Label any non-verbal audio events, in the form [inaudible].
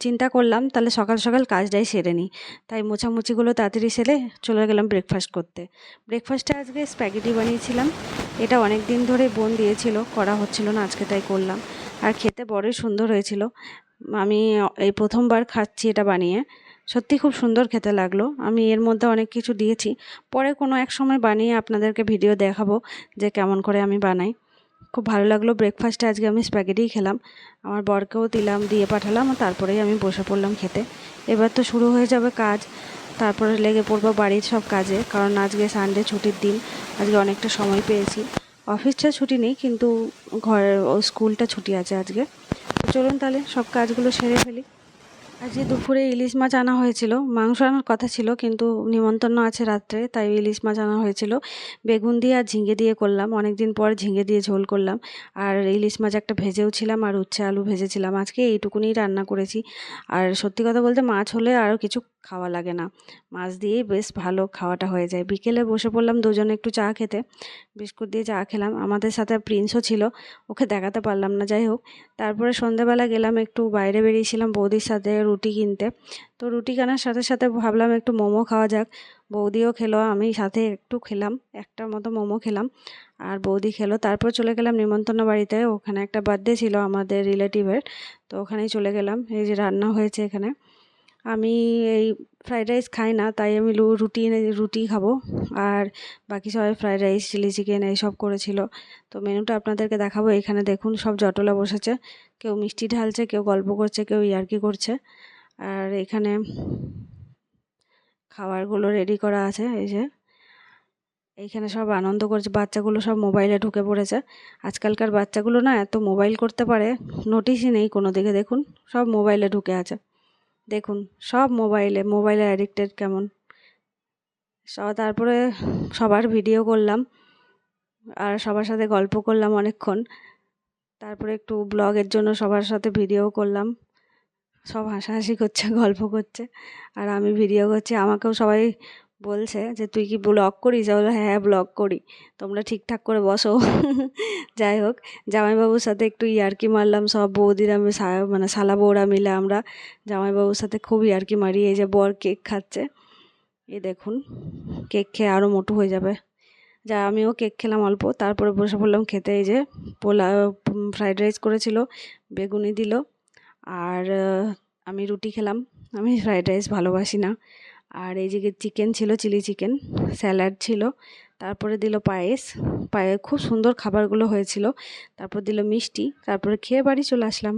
চিন্তা করলাম, তাহলে সকাল সকাল কাজটাই সেরে নিই। তাই মোছামুছিগুলো তাড়াতাড়ি সেরে চলে গেলাম ব্রেকফাস্ট করতে। ব্রেকফাস্টে আজকে স্প্যাগেটি বানিয়েছিলাম। এটা অনেক দিন ধরে বোন দিয়েছিল, করা হচ্ছিল না, আজকে তাই করলাম। আর খেতে বড়ই সুন্দর হয়েছিল। আমি এই প্রথমবার খাচ্ছি এটা বানিয়ে। সত্যি খুব সুন্দর খেতে লাগল। আমি এর মধ্যে অনেক কিছু দিয়েছি। পরে কোনো এক সময় বানিয়ে আপনাদেরকে ভিডিও দেখাবো যে কেমন করে আমি বানাই। খুব ভালো লাগল। ব্রেকফাস্টে আজকে আমি স্প্যাগেটিই খেলাম। আমার বরকেও দিলাম, দিয়ে পাঠালাম, আর তারপরেই আমি বসে পড়লাম খেতে। এবার তো শুরু হয়ে যাবে কাজ। তারপরে লেগে পড়ব বাড়ির সব কাজে, কারণ আজকে সানডে ছুটির দিন। আজকে অনেকটা সময় পেয়েছি। অফিসটা ছুটি নেই, কিন্তু ঘরের স্কুলটা ছুটি আছে আজকে। চলুন তাহলে সব কাজগুলো সেরে ফেলি। আজকে দুপুরে ইলিশ মাছ আনা হয়েছিল, মাংস আনার কথা ছিল, কিন্তু নিমন্ত্রণ আছে রাত্রে, তাই ইলিশ মাছ আনা হয়েছিল। বেগুন দিয়ে আর ঝিঙে দিয়ে করলাম অনেক দিন পর ঝিঙে দিয়ে ঝোল করলাম। আর ইলিশ মাছ একটা ভেজেও ছিলাম, আর উচ্ছে আলু ভেজেছিলাম। আজকে এইটুকুনি রান্না করেছি। আর সত্যি কথা বলতে, মাছ হলে আরও কিছু খাওয়া লাগে না। মাছ দিয়েই বেশ ভালো খাওয়াটা হয়ে যায়। বিকেলে বসে পড়লাম দুজনে একটু চা খেতে। বিস্কুট দিয়ে চা খেলাম। আমাদের সাথে প্রিন্সও ছিল। ওকে দেখাতে পারলাম না। যাই হোক, তারপরে সন্ধ্যাবেলা গেলাম একটু বাইরে বেরিয়েছিলাম বৌদির সাথে রুটি কিনতে। তো রুটি কেনার সাথে সাথে ভাবলাম একটু মোমো খাওয়া যাক। বৌদিও খেলো, আমি সাথে একটু খেলাম। একটার মতো মোমো খেলাম। আর বৌদি খেলো। তারপর চলে গেলাম নিমন্ত্রণ বাড়িতে। ওখানে একটা বার্থডে ছিল আমাদের রিলেটিভের তো ওখানেই চলে গেলাম। এই যে রান্না হয়েছে এখানে। আমি এই ফ্রাইড রাইস খাই না, তাই আমি লু রুটি এনে, রুটি খাব। আর বাকি সবাই ফ্রাইড রাইস চিলি চিকেন এইসব করেছিল। তো মেনুটা আপনাদেরকে দেখাবো, এখানে দেখুন সব জটলা বসেছে। কেউ মিষ্টি ঢালছে, কেউ গল্প করছে, কেউ ইয়ার্কি করছে। আর এখানে খাবারগুলো রেডি করা আছে, এই যে। এইখানে সব আনন্দ করছে, বাচ্চাগুলো সব মোবাইলে ঢুকে পড়েছে। আজকালকার বাচ্চাগুলো না এত মোবাইল করতে পারে নোটিশই নেই কোনো দিকে, দেখুন, সব মোবাইলে ঢুকে আছে। দেখুন, সব মোবাইলে মোবাইলে অ্যাডিক্টেড কেমন? সব তারপরে সবার ভিডিও করলাম, আর সবার সাথে গল্প করলাম অনেকক্ষণ। তারপরে একটু ব্লগের জন্য সবার সাথে ভিডিও করলাম। সব হাসাহাসি করছে, [laughs] গল্প করছে, আর আমি ভিডিও করছি। আমাকেও সবাই বলছে যে, তুই কি ব্লগ করিস? বলে হ্যাঁ ব্লগ করি। তোমরা ঠিকঠাক করে বসো। [laughs] যাই হোক, জামাইবাবুর সাথে একটু ইয়ার্কি মারলাম, সব বৌদিরা মানে শালা বৌরা মিলে আমরা জামাইবাবুর সাথে খুব ইয়ার্কি মারি, এই যে বর কেক খাচ্ছে। এ দেখুন, কেক খেয়ে আরও মোটু হয়ে যাবে। যা, আমিও কেক খেলাম অল্প, তারপরে বসে পড়লাম খেতে, এই যে পোলা ফ্রাইড রাইস করেছিল, বেগুনি দিল, আর আমি রুটি খেলাম। আমি ফ্রাইড রাইস ভালোবাসি না। আর এই যে চিকেন ছিল চিলি চিকেন স্যালাড ছিল, তারপরে দিল পায়েস। পায়ে খুব সুন্দর খাবারগুলো হয়েছিল। তারপর দিল মিষ্টি, তারপরে খেয়ে বাড়ি চলে আসলাম।